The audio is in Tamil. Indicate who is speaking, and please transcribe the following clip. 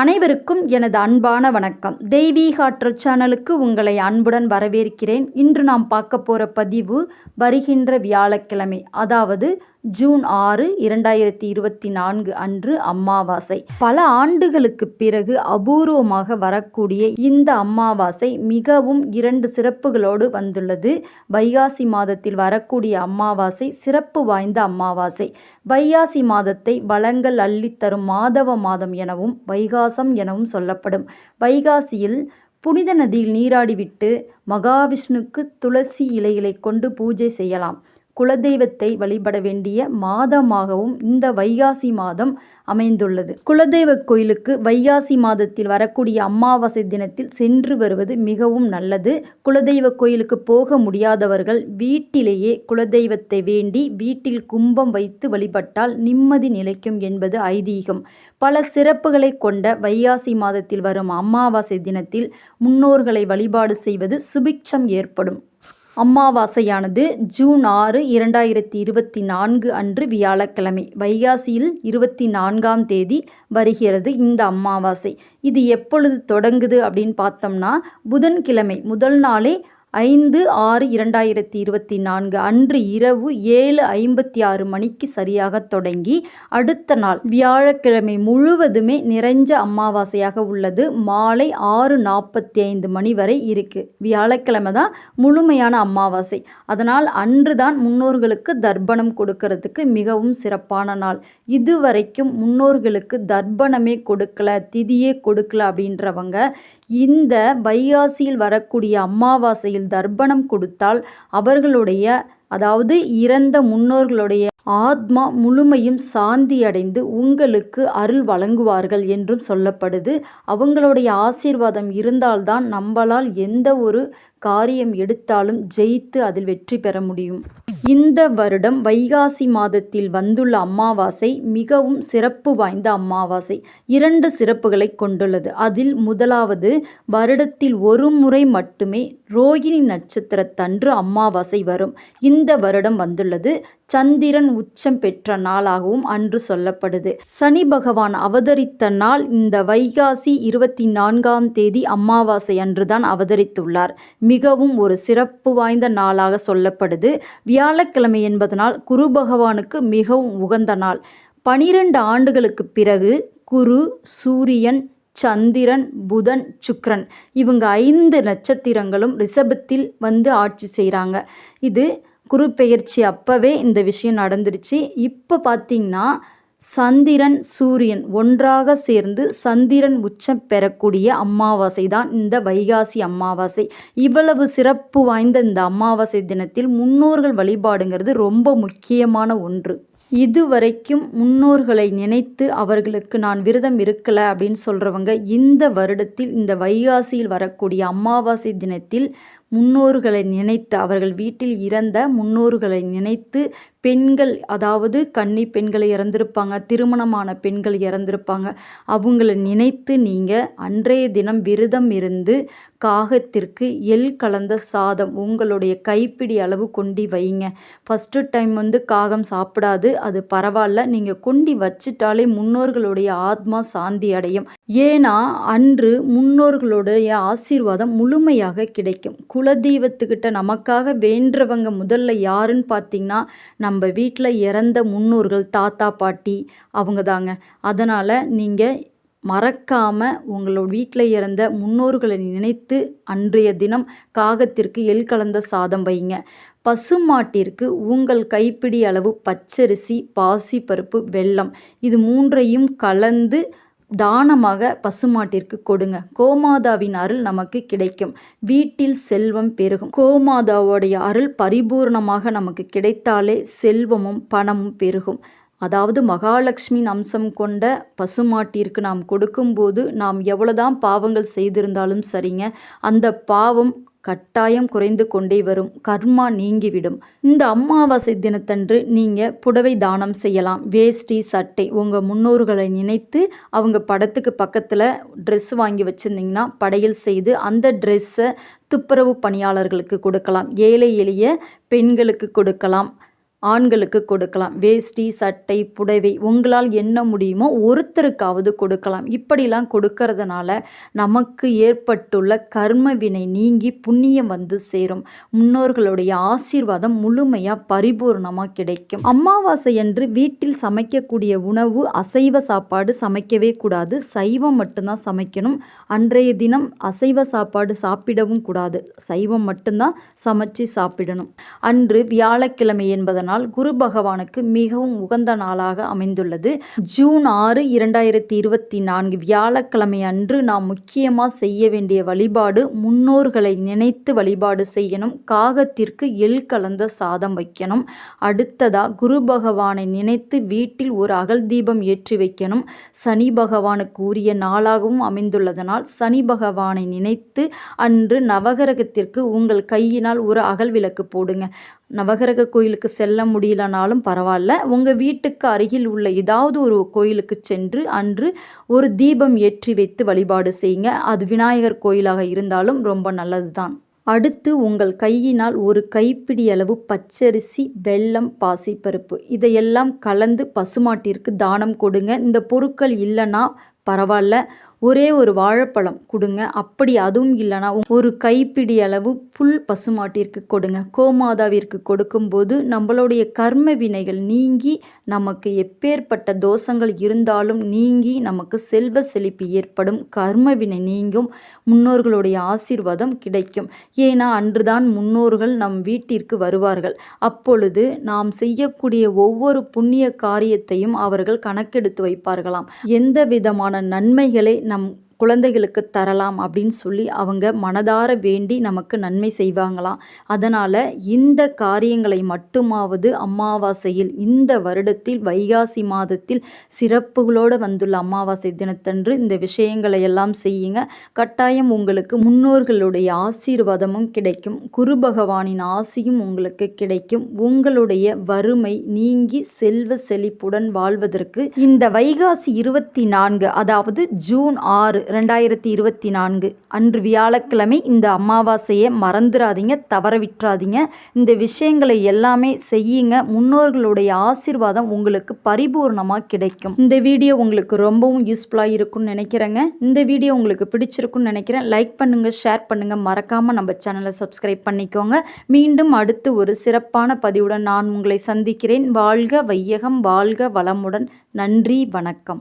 Speaker 1: அனைவருக்கும் எனது அன்பான வணக்கம். தெய்வீக ஆற்றல் சேனலுக்கு உங்களை அன்புடன் வரவேற்கிறேன். இன்று நாம் பார்க்க போகிற பதிவு வருகின்ற வியாழக்கிழமை அதாவது ஜூன் ஆறு இரண்டாயிரத்தி இருபத்தி நான்கு அன்று அமாவாசை. பல ஆண்டுகளுக்கு பிறகு அபூர்வமாக வரக்கூடிய இந்த அமாவாசை மிகவும் இரண்டு சிறப்புகளோடு வந்துள்ளது. வைகாசி மாதத்தில் வரக்கூடிய அமாவாசை சிறப்பு வாய்ந்த அமாவாசை. வைகாசி மாதத்தை வளங்கள் அள்ளித்தரும் மாதவ மாதம் எனவும் வைகாசம் எனவும் சொல்லப்படும். வைகாசியில் புனித நதியில் நீராடிவிட்டு மகாவிஷ்ணுக்கு துளசி இலைகளை கொண்டு பூஜை செய்யலாம். குலதெய்வத்தை வழிபட வேண்டிய மாதமாகவும் இந்த வைகாசி மாதம் அமைந்துள்ளது. குலதெய்வ கோயிலுக்கு வைகாசி மாதத்தில் வரக்கூடிய அமாவாசை தினத்தில் சென்று வருவது மிகவும் நல்லது. குலதெய்வ கோயிலுக்கு போக முடியாதவர்கள் வீட்டிலேயே குலதெய்வத்தை வேண்டி வீட்டில் கும்பம் வைத்து வழிபட்டால் நிம்மதி நிலைக்கும் என்பது ஐதீகம். பல சிறப்புகளை கொண்ட வைகாசி மாதத்தில் வரும் அமாவாசை தினத்தில் முன்னோர்களை வழிபாடு செய்வது சுபிக்ஷம் ஏற்படும். அமாவாசையானது ஜூன் ஆறு இரண்டாயிரத்தி இருபத்தி நான்கு அன்று வியாழக்கிழமை. வைகாசியில் இருபத்தி நான்காம் தேதி வருகிறது இந்த அமாவாசை. இது எப்பொழுது தொடங்குது அப்படின்னு பார்த்தோம்னா புதன்கிழமை முதல் நாளே ஐந்து ஆறு இரண்டாயிரத்தி இருபத்தி நான்கு அன்று இரவு ஏழு ஐம்பத்தி ஆறு மணிக்கு சரியாக தொடங்கி அடுத்த நாள் வியாழக்கிழமை முழுவதுமே நிறைஞ்ச அமாவாசையாக உள்ளது. மாலை ஆறு நாற்பத்தி ஐந்து மணி வரை இருக்குது வியாழக்கிழமை தான் முழுமையான அமாவாசை. அதனால் அன்று தான் முன்னோர்களுக்கு தர்ப்பணம் கொடுக்கறதுக்கு மிகவும் சிறப்பான நாள். இதுவரைக்கும் முன்னோர்களுக்கு தர்ப்பணமே கொடுக்கல திதியே கொடுக்கல அப்படின்றவங்க இந்த வைகாசியில் வரக்கூடிய அமாவாசையில் தர்ப்பணம் கொடுத்தால் அவர்களுடைய அதாவது இறந்த முன்னோர்களுடைய ஆத்மா முழுமையும் சாந்தி அடைந்து உங்களுக்கு அருள் வழங்குவார்கள் என்றும் சொல்லப்படுது. அவங்களுடைய ஆசீர்வாதம் இருந்தால்தான் நம்மளால் எந்த ஒரு காரியம் எடுத்தாலும் ஜெயித்து அதில் வெற்றி பெற முடியும். இந்த வருடம் வைகாசி மாதத்தில் வந்துள்ள அமாவாசை மிகவும் சிறப்பு வாய்ந்த அமாவாசை. இரண்டு சிறப்புகளை கொண்டுள்ளது. அதில் முதலாவது வருடத்தில் ஒரு முறை மட்டுமே ரோகிணி நட்சத்திரத்தன்று அமாவாசை வரும். இந்த வருடம் வந்துள்ளது. சந்திரன் உச்சம் பெற்ற நாளாகவும் அன்று சொல்லப்படுது. சனி பகவான் அவதரித்த நாள் இந்த வைகாசி இருபத்தி நான்காம் தேதி அமாவாசை அன்றுதான் அவதரித்துள்ளார். மிகவும் ஒரு சிறப்பு வாய்ந்த நாளாக சொல்லப்படுது. வியாழக்கிழமை என்பதனால் குரு பகவானுக்கு மிகவும் உகந்த நாள். பனிரெண்டு ஆண்டுகளுக்கு பிறகு குரு சூரியன் சந்திரன் புதன் சுக்ரன் இவங்க ஐந்து நட்சத்திரங்களும் ரிஷபத்தில் வந்து ஆட்சி செய்கிறாங்க இது குரு பெயர்ச்சி அப்போவே இந்த விஷயம் நடந்துருச்சு. இப்போ பார்த்திங்கன்னா சந்திரன் சூரியன் ஒன்றாக சேர்ந்து சந்திரன் உச்சம் பெறக்கூடிய அமாவாசை தான் இந்த வைகாசி அமாவாசை. இவ்வளவு சிறப்பு வாய்ந்த இந்த அமாவாசை தினத்தில் முன்னோர்கள் வழிபாடுங்கிறது ரொம்ப முக்கியமான ஒன்று. இதுவரைக்கும் முன்னோர்களை நினைத்து அவர்களுக்கு நான் விரதம் இருக்கலை அப்படின்னு சொல்கிறவங்க இந்த வருடத்தில் இந்த வைகாசியில் வரக்கூடிய அமாவாசை தினத்தில் முன்னோர்களை நினைத்து அவர்கள் வீட்டில் இறந்த முன்னோர்களை நினைத்து பெண்கள் அதாவது கன்னி பெண்களை இறந்திருப்பாங்க திருமணமான பெண்கள் இறந்திருப்பாங்க. அவங்கள நினைத்து நீங்கள் அன்றைய தினம் விரதம் இருந்து காகத்திற்கு எள் கலந்த சாதம் உங்களுடைய கைப்பிடி அளவு கொண்டி வைங்க. ஃபஸ்ட்டு டைம் வந்து காகம் சாப்பிடாது அது பரவாயில்ல. நீங்கள் கொண்டி வச்சிட்டாலே முன்னோர்களுடைய ஆத்மா சாந்தி அடையும். ஏன்னா அன்று முன்னோர்களுடைய ஆசீர்வாதம் முழுமையாக கிடைக்கும். குலதெய்வத்துக்கிட்ட நமக்காக வேண்டவங்க முதல்ல யாருன்னு பார்த்தீங்கன்னா நம்ம வீட்டில் இறந்த முன்னோர்கள் தாத்தா பாட்டி அவங்க தாங்க அதனால் நீங்கள் மறக்காமல் உங்களோட வீட்டில் இறந்த முன்னோர்களை நினைத்து அன்றைய தினம் காகத்திற்கு எள் கலந்த சாதம் வைங்க. பசுமாட்டிற்கு உங்கள் கைப்பிடி அளவு பச்சரிசி பாசி பருப்பு வெல்லம் இது மூன்றையும் கலந்து தானமாக பசுமாட்டிற்கு கொடுங்க. கோமாதாவின் அருள் நமக்கு கிடைக்கும். வீட்டில் செல்வம் பெருகும். கோமாதாவுடைய அருள் பரிபூர்ணமாக நமக்கு கிடைத்தாலே செல்வமும் பணமும் பெருகும். அதாவது மகாலட்சுமியின் அம்சம் கொண்ட பசுமாட்டிற்கு நாம் கொடுக்கும்போது நாம் எவ்வளோதான் பாவங்கள் செய்திருந்தாலும் சரிங்க. அந்த பாவம் கட்டாயம் குறைந்து கொண்டே வரும். கர்மா நீங்கிவிடும். இந்த அமாவாசை தினத்தன்று நீங்கள் புடவை தானம் செய்யலாம். வேஷ்டி சட்டை. உங்கள் முன்னோர்களை நினைத்து அவங்க படத்துக்கு பக்கத்தில் ட்ரெஸ் வாங்கி வச்சுருந்தீங்கன்னா படையல் செய்து அந்த ட்ரெஸ்ஸை துப்புரவு பணியாளர்களுக்கு கொடுக்கலாம். ஏழை எளிய பெண்களுக்கு கொடுக்கலாம். ஆண்களுக்கு கொடுக்கலாம். வேஷ்டி சட்டை புடவை உங்களால் என்ன முடியுமோ ஒருத்தருக்காவது கொடுக்கலாம். இப்படிலாம் கொடுக்கறதுனால நமக்கு ஏற்பட்டுள்ள கர்ம வினை நீங்கி புண்ணியம் வந்து சேரும். முன்னோர்களுடைய ஆசீர்வாதம் முழுமையாக பரிபூர்ணமாக கிடைக்கும். அமாவாசை அன்று வீட்டில் சமைக்கக்கூடிய உணவு அசைவ சாப்பாடு சமைக்கவே கூடாது. சைவம் மட்டும்தான் சமைக்கணும். அன்றைய தினம் அசைவ சாப்பாடு சாப்பிடவும் கூடாது. சைவம் மட்டும்தான் சமைச்சு சாப்பிடணும். அன்று வியாழக்கிழமை என்பதனால் குரு பகவானுக்கு மிகவும் உகந்த நாளாக அமைந்துள்ளது. ஜூன் ஆறு இரண்டாயிரத்தி இருபத்தி நான்கு வியாழக்கிழமை அன்று நாம் முக்கியமாக செய்ய வேண்டிய வழிபாடு முன்னோர்களை நினைத்து வழிபாடு செய்யணும். காகத்திற்கு எள் கலந்த சாதம் வைக்கணும். அடுத்ததா குரு பகவானை நினைத்து வீட்டில் ஒரு அகல் தீபம் ஏற்றி வைக்கணும். சனி பகவானுக்கு உரிய நாளாகவும் அமைந்துள்ளதனால் சனி பகவானை நினைத்து அன்று நவகிரகத்திற்கு உங்கள் கையினால் ஒரு அகல் விளக்கு போடுங்க. நவகிரக கோயிலுக்கு செல்ல முடியலனாலும் பரவாயில்ல. உங்கள் வீட்டுக்கு அருகில் உள்ள ஏதாவது ஒரு கோயிலுக்கு சென்று அன்று ஒரு தீபம் ஏற்றி வைத்து வழிபாடு செய்யுங்க. அது விநாயகர் கோயிலாக இருந்தாலும் ரொம்ப நல்லது தான் அடுத்து உங்கள் கையினால் ஒரு கைப்பிடி அளவு பச்சரிசி வெல்லம் பாசிப்பருப்பு. இதையெல்லாம் கலந்து பசுமாட்டிற்கு தானம் கொடுங்க. இந்த பொருட்கள் இல்லைன்னா பரவாயில்ல. ஒரே ஒரு வாழைப்பழம் கொடுங்க. அப்படி அதுவும் இல்லைனா ஒரு கைப்பிடி அளவு புல் பசுமாட்டிற்கு கொடுங்க. கோமாதாவிற்கு கொடுக்கும்போது நம்மளுடைய கர்ம வினைகள் நீங்கி நமக்கு எப்பேற்பட்ட தோஷங்கள் இருந்தாலும் நீங்கி நமக்கு செல்வ செழிப்பு ஏற்படும். கர்ம வினை நீங்கும். முன்னோர்களுடைய ஆசீர்வாதம் கிடைக்கும். ஏன்னா அன்றுதான் முன்னோர்கள் நம் வீட்டிற்கு வருவார்கள். அப்பொழுது நாம் செய்யக்கூடிய ஒவ்வொரு புண்ணிய காரியத்தையும் அவர்கள் கணக்கெடுத்து வைப்பார்களாம். எந்த விதமான நன்மைகளை நம் குழந்தைகளுக்கு தரலாம் அப்படின்னு சொல்லி அவங்க மனதார வேண்டி நமக்கு நன்மை செய்வாங்களாம். அதனால் இந்த காரியங்களை மட்டுமாவது அமாவாசையில் இந்த வருடத்தில் வைகாசி மாதத்தில் சிறப்புகளோடு வந்துள்ள அமாவாசை தினத்தன்று இந்த விஷயங்களை எல்லாம் செய்யுங்க. கட்டாயம் உங்களுக்கு முன்னோர்களுடைய ஆசீர்வாதமும் கிடைக்கும். குரு பகவானின் ஆசியும் உங்களுக்கு கிடைக்கும். உங்களுடைய வறுமை நீங்கி செல்வ செழிப்புடன் வாழ்வதற்கு இந்த வைகாசி இருபத்தி நான்கு அதாவது ஜூன் ஆறு ரெண்டாயிரத்தி இருபத்தி நான்கு. அன்று வியாழக்கிழமை இந்த அமாவாசையை மறந்துடாதீங்க தவற விட்டுறாதீங்க இந்த விஷயங்களை எல்லாமே செய்யுங்க. முன்னோர்களுடைய ஆசிர்வாதம் உங்களுக்கு பரிபூர்ணமாக கிடைக்கும். இந்த வீடியோ உங்களுக்கு ரொம்பவும் யூஸ்ஃபுல்லாக இருக்கும்னு நினைக்கிறேங்க. இந்த வீடியோ உங்களுக்கு பிடிச்சிருக்குன்னு நினைக்கிறேன். லைக் பண்ணுங்கள் ஷேர் பண்ணுங்கள் மறக்காமல் நம்ம சேனலை சப்ஸ்கிரைப் பண்ணிக்கோங்க. மீண்டும் அடுத்து ஒரு சிறப்பான பதிவுடன் நான் உங்களை சந்திக்கிறேன். வாழ்க வையகம் வாழ்க வளமுடன். நன்றி வணக்கம்.